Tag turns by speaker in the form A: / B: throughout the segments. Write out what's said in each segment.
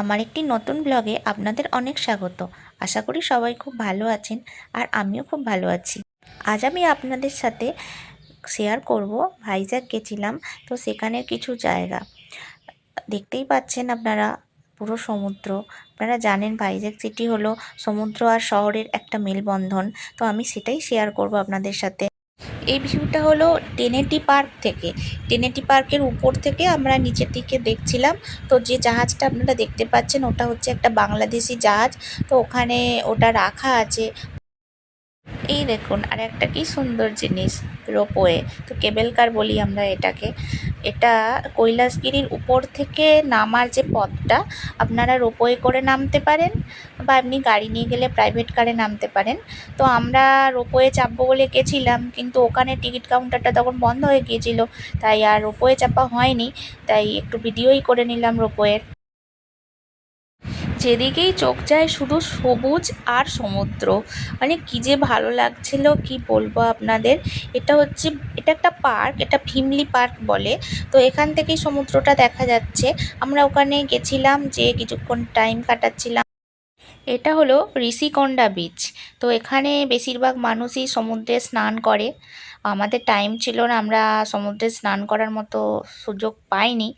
A: আমার একটি নতুন ব্লগে আপনাদের অনেক স্বাগত। আশা করি সবাই খুব ভালো আছেন আর আমিও খুব ভালো আছি। আজ আমি আপনাদের সাথে শেয়ার করব ভাইজ্যাগ গেছিলাম, তো সেখানের কিছু জায়গা। দেখতেই পাচ্ছেন আপনারা পুরো সমুদ্র। আপনারা জানেন ভাইজ্যাগ সিটি হলো সমুদ্র আর শহরের একটা মেলবন্ধন, তো আমি সেটাই শেয়ার করব আপনাদের সাথে। এই ভিউটা হলো টেনেটি পার্ক থেকে। টেনেটি পার্কের উপর থেকে আমরা নিচের দিকে দেখছিলাম। তো যে জাহাজটা আপনারা দেখতে পাচ্ছেন, ওটা হচ্ছে একটা বাংলাদেশি জাহাজ। তো ওখানে ওটা রাখা আছে। এই দেখুন, আর একটা কি সুন্দর জিনিস, রোপওয়ে। তো কেবেল কার বলি আমরা এটাকে। এটা কৈলাসগিরির উপর থেকে নামার যে পথটা, আপনারা রোপওয়ে করে নামতে পারেন বা এমনি গাড়ি নিয়ে গেলে প্রাইভেট কারে নামতে পারেন। তো আমরা রোপওয়ে চাপবো বলে গেছিলাম, কিন্তু ওখানে টিকিট কাউন্টারটা তখন বন্ধ হয়ে গিয়েছিল, তাই আর রোপওয়ে চাপা হয়নি, তাই একটু ভিডিওই করে নিলাম রোপওয়ের। যেদিকেই চোখ যায় শুধু সবুজ আর সমুদ্র। মানে কী যে ভালো লাগছিল, কি বলব আপনাদের? এটা হচ্ছে, এটা একটা পার্ক, এটা ফিমলি পার্ক বলে। তো এখান থেকেই সমুদ্রটা দেখা যাচ্ছে। আমরা ওখানে গেছিলাম যে কিছুক্ষণ টাইম কাটাচ্ছিলাম। এটা হলো ঋষিকোন্ডা বিচ তো এখানে বেশিরভাগ মানুষই সমুদ্রে স্নান করে। আমাদের টাইম ছিল না, আমরা সমুদ্রে স্নান করার মতো সুযোগ পাইনি।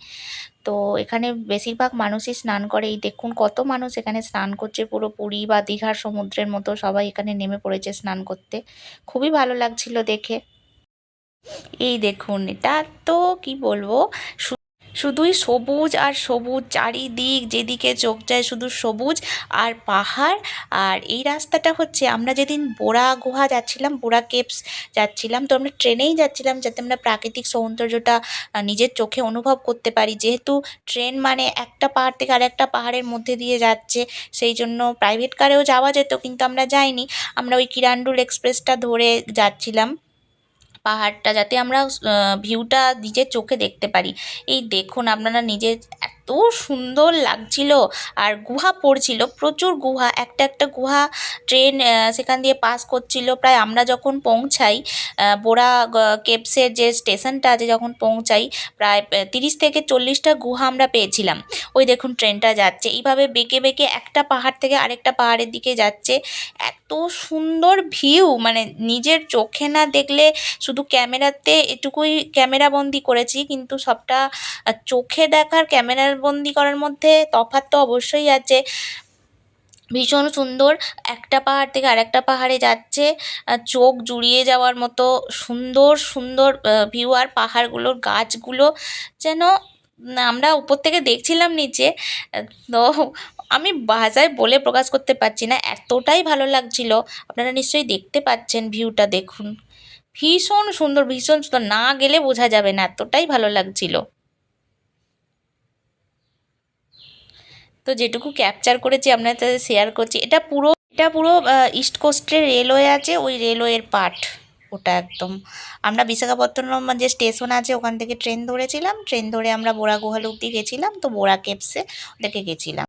A: তো এখানে বেশিরভাগ মানুষই স্নান করে। এই দেখুন কত মানুষ এখানে স্নান করছে। পুরো পুরী বা দীঘার সমুদ্রের মতো সবাই এখানে নেমে পড়েছে স্নান করতে। খুবই ভালো লাগছিল দেখে। এই দেখুন, এটা তো কি বলব? শুধুই সবুজ আর সবুজ চারিদিক, যেদিকে চোখ যায় শুধু সবুজ আর পাহাড়। আর এই রাস্তাটা হচ্ছে আমরা যেদিন বোরা গুহা যাচ্ছিলাম, বোরা কেপস যাচ্ছিলাম, তো আমরা ট্রেনেই যাচ্ছিলাম যাতে আমরা প্রাকৃতিক সৌন্দর্যটা নিজের চোখে অনুভব করতে পারি। যেহেতু ট্রেন মানে একটা পাহাড় থেকে আরেকটা পাহাড়ের মধ্যে দিয়ে যাচ্ছে, সেই জন্য প্রাইভেট কারেও যাওয়া যেত, কিন্তু আমরা যাইনি। আমরা ওই কিরান্ডুল এক্সপ্রেসটা ধরে যাচ্ছিলাম। পাহাড়টা যাতে আমরা ভিউটা নিজের চোখে দেখতে পারি। এই দেখুন আপনারা নিজের এত সুন্দর লাগছিল আর গুহা পড়ছিল, প্রচুর গুহা, একটা একটা গুহা ট্রেন সেখান দিয়ে পাস করছিল। প্রায় আমরা যখন পৌঁছাই বোরা কেপসের যে স্টেশনটা আছে যখন পৌঁছাই, প্রায় তিরিশ থেকে চল্লিশটা গুহা আমরা পেয়েছিলাম। ওই দেখুন ট্রেনটা যাচ্ছে। এইভাবে বেঁকে বেঁকে একটা পাহাড় থেকে আরেকটা পাহাড়ের দিকে যাচ্ছে। এত সুন্দর ভিউ মানে নিজের চোখে না দেখলে শুধু ক্যামেরাতে এটুকুই ক্যামেরা বন্দি করেছি, কিন্তু সবটা চোখে দেখার ক্যামেরার বন্দি করার মধ্যে তফাৎ তো অবশ্যই আছে। ভীষণ সুন্দর, একটা পাহাড় থেকে আরেকটা পাহাড়ে যাচ্ছে চোখ জুড়িয়ে যাওয়ার মতো সুন্দর সুন্দর ভিউ আর পাহাড়গুলোর গাছগুলো যেন, আমরা উপর থেকে দেখছিলাম নিচে তো আমি ভাষায় বলে প্রকাশ করতে পারছি না, এতটাই ভালো লাগছিল। আপনারা নিশ্চয়ই দেখতে পাচ্ছেন ভিউটা, দেখুন। ভীষণ সুন্দর ভীষণ সুন্দর, না গেলে বোঝা যাবে না, এতটাই ভালো লাগছিল। তো যেটুকু ক্যাপচার করেছি, আপনাদের সাথে শেয়ার করছি, এটা পুরো এটা পুরো ইস্ট কোস্টের রেলওয়ে আছে, ওই রেলওয়ের পার্ট ওটা একদম। আমরা বিশাখাপত্তনম যে স্টেশন আছে, ওখান থেকে ট্রেন ধরেছিলাম ট্রেন ধরে আমরা বোরা গুহাল অব্দি গেছিলাম, তো বোরা কেপসে ওদেরকে গেছিলাম।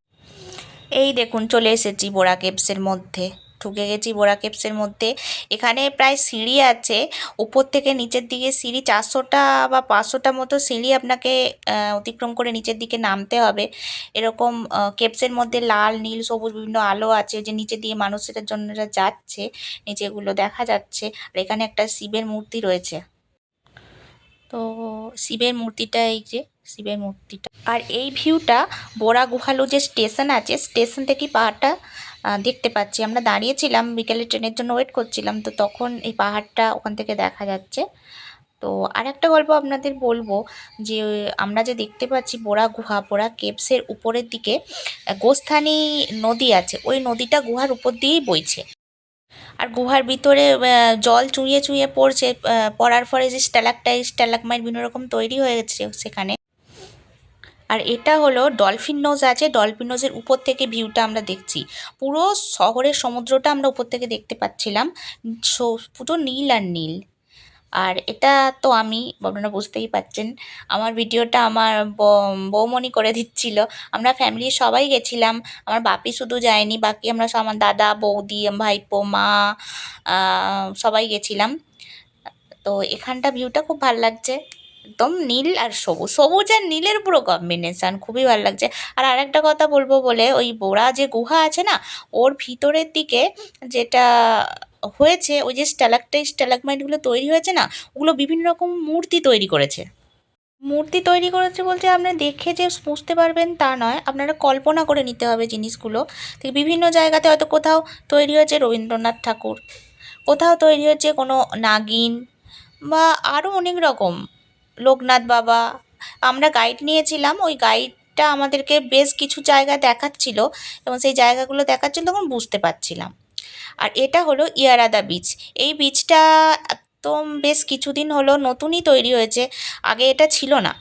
A: এই দেখুন, চলে এসেছি বোরা কেপসের মধ্যে। ঢুকে গেছি বোরা কেপসের মধ্যে। এখানে প্রায় সিঁড়ি আছে। উপর থেকে নিচের দিকে সিঁড়ি, চারশোটা বা পাঁচশোটা মতো সিঁড়ি আপনাকে অতিক্রম করে নিচের দিকে নামতে হবে। এরকম কেপসের মধ্যে লাল, নীল, সবুজ বিভিন্ন আলো আছে যে নিচে দিয়ে মানুষ মানুষের জন্য যাচ্ছে, নিচেগুলো দেখা যাচ্ছে। আর এখানে একটা শিবের মূর্তি রয়েছে। তো শিবের মূর্তিটা এই যে শিবের মূর্তিটা। আর এই ভিউটা বোরা গুহালু যে স্টেশন আছে, স্টেশন থেকেই পাহাড়টা দেখতে পাচ্ছি। আমরা দাঁড়িয়েছিলাম বিকেলে ট্রেনের জন্য ওয়েট করছিলাম, তো তখন এই পাহাড়টা ওখান থেকে দেখা যাচ্ছে। তো আর একটা গল্প আপনাদের বলব, যে আমরা যে দেখতে পাচ্ছি বোরা গুহা বোরা কেপসের উপরের দিকে গোস্থানি নদী আছে। ওই নদীটা গুহার উপর দিয়েই বইছে। আর গুহার ভিতরে জল চুঁইয়ে চুঁয়ে পড়ছে পড়ার ফলে যে স্ট্যালাকটাইট স্ট্যালাকমাইট বিভিন্ন রকম তৈরি হয়েছে সেখানে। আর এটা হলো ডলফিন নোজ আছে ডলফিন নোজের উপর থেকে ভিউটা আমরা দেখছি। পুরো শহরের সমুদ্রটা আমরা উপর থেকে দেখতে পাচ্ছিলাম। সো- পুরো নীল আর নীল। আর এটা তো আমি, আপনারা বুঝতেই পাচ্ছেন, আমার ভিডিওটা আমার বৌমনি করে দিচ্ছিল। আমরা ফ্যামিলির সবাই গেছিলাম। আমার বাপি শুধু যায়নি, বাকি আমরা আমার দাদা, বৌদি, ভাইপো, মা সবাই গেছিলাম। তো এখানটা ভিউটা খুব ভালো লাগছে। একদম নীল আর সবুজ সবুজ আর নীলের পুরো কম্বিনেশান খুবই ভালো লাগছে। আর আরেকটা কথা বলব বলে, ওই বোরা যে গুহা আছে না, ওর ভিতরের দিকে যেটা হয়েছে, ওই যে স্ট্যালাকটাইট স্ট্যালাকমাইটগুলো তৈরি হয়েছে না, ওগুলো বিভিন্ন রকম মূর্তি তৈরি করেছে। মূর্তি তৈরি করেছে বলতে আপনি দেখে যে বুঝতে পারবেন তা নয়, আপনারা কল্পনা করে নিতে হবে জিনিসগুলো। বিভিন্ন জায়গাতে হয়তো কোথাও তৈরি হয়েছে রবীন্দ্রনাথ ঠাকুর, কোথাও তৈরি হচ্ছে কোনো নাগিন বা আরও অনেক রকম লোকনাথ বাবা, আমরা গাইড নিয়েছিলাম। ওই গাইডটা আমাদেরকে বেশ কিছু জায়গা দেখাচ্ছিল এবং সেই জায়গাগুলো দেখাচ্ছিল তখন বুঝতে পারছিলাম। আর এটা হলো ইয়ারাদা বিচ এই বিচটা একদম বেশ কিছুদিন হলো নতুনই তৈরি হয়েছে। আগে এটা ছিল না।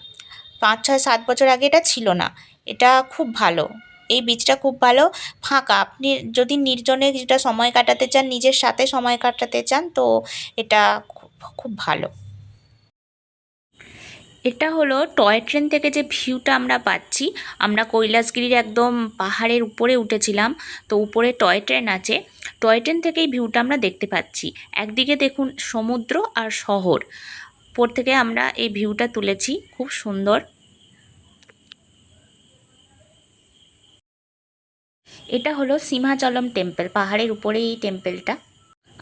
A: পাঁচ, ছয়, সাত বছর আগে এটা ছিল না। এটা খুব ভালো। এই বিচটা খুব ভালো। ফাঁকা। আপনি যদি নির্জনে কিছুটা সময় কাটাতে চান, নিজের সাথে সময় কাটাতে চান, তো এটা খুব খুব ভালো। এটা হলো টয় ট্রেন থেকে যে ভিউটা আমরা পাচ্ছি, আমরা কৈলাসগিরির একদম পাহাড়ের উপরে উঠেছিলাম, তো উপরে টয় ট্রেন আছে, টয় ট্রেন থেকেই ভিউটা আমরা দেখতে পাচ্ছি। একদিকে দেখুন সমুদ্র আর শহর, উপর থেকে আমরা এই ভিউটা তুলেছি, খুব সুন্দর। এটা হলো সিংহাচলম টেম্পল, পাহাড়ের উপরে এই টেম্পলটা।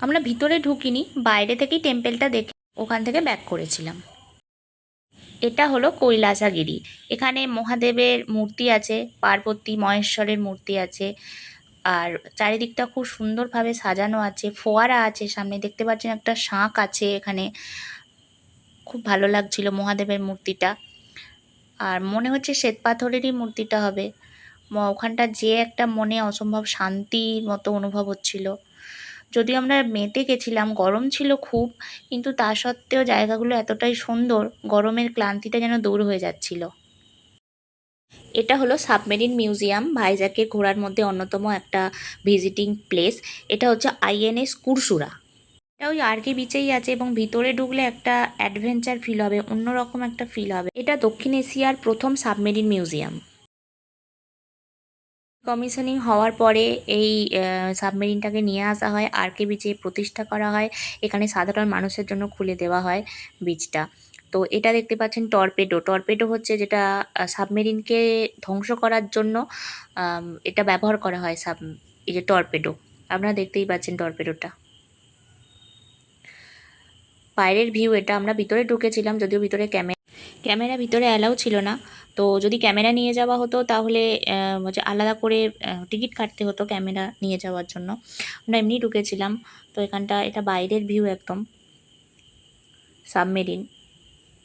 A: আমরা ভিতরে ঢুকিনি, বাইরে থেকেই টেম্পলটা দেখে ওখান থেকে ব্যাক করেছিলাম। এটা হলো কৈলাসাগিরি। এখানে মহাদেবের মূর্তি আছে, পার্বতী মহেশ্বরের মূর্তি আছে, আর চারিদিকটা খুব সুন্দরভাবে সাজানো আছে, ফোয়ারা আছে সামনে, দেখতে পাচ্ছেন একটা শাঁখ আছে এখানে। খুব ভালো লাগছিল মহাদেবের মূর্তিটা। আর মনে হচ্ছে শ্বেত পাথরেরই মূর্তিটা হবে। ওখানটা যে একটা মনে অসম্ভব শান্তির মতো অনুভব হচ্ছিল। যদিও আমরা মেতে গেছিলাম, গরম ছিল খুব, কিন্তু তা সত্ত্বেও জায়গাগুলো এতটাই সুন্দর, গরমের ক্লান্তিটা যেন দূর হয়ে যাচ্ছিল। এটা হলো সাবমেরিন মিউজিয়াম, ভাইজাকে ঘোরার মধ্যে অন্যতম একটা ভিজিটিং প্লেস। এটা হচ্ছে আইএনএস কুরসুরা। এটা ওই আরকে বিচেই আছে এবং ভিতরে ঢুকলে একটা অ্যাডভেঞ্চার ফিল হবে, অন্যরকম একটা ফিল হবে। এটা দক্ষিণ এশিয়ার প্রথম সাবমেরিন মিউজিয়াম। কমিশনিং হওয়ার পরে এই সাবমেরিনটাকে নিয়ে আসা হয় আরকে বিচে প্রতিষ্ঠা করা হয়, এখানে সাধারণ মানুষের জন্য খুলে দেওয়া হয় বিচটা তো এটা দেখতে পাচ্ছেন টর্পেডো টর্পেডো হচ্ছে যেটা সাবমেরিনকে ধ্বংস করার জন্য এটা ব্যবহার করা হয় সাব এই যে টর্পেডো আপনারা দেখতেই পাচ্ছেন টর্পেডোটা বাইরের ভিউ এটা আমরা ভিতরে ঢুকেছিলাম, যদিও ভিতরে ক্যামেরা ক্যামেরা ভিতরে অ্যালাউ ছিল না। তো যদি ক্যামেরা নিয়ে যাওয়া হতো তাহলে হচ্ছে আলাদা করে টিকিট কাটতে হতো ক্যামেরা নিয়ে যাওয়ার জন্য। আমরা এমনি ঢুকেছিলাম। তো এখানটা, এটা বাইরের ভিউ একদম। সাবমেরিন।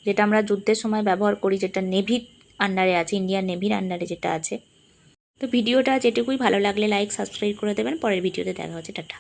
A: যেটা আমরা যুদ্ধের সময় ব্যবহার করি, যেটা নেভির আন্ডারে আছে, ইন্ডিয়ান নেভির আন্ডারে যেটা আছে। তো ভিডিওটা যেটুকুই ভালো লাগলে, লাইক, সাবস্ক্রাইব করে দেবেন। পরের ভিডিওতে দেখা হচ্ছে। টাটা।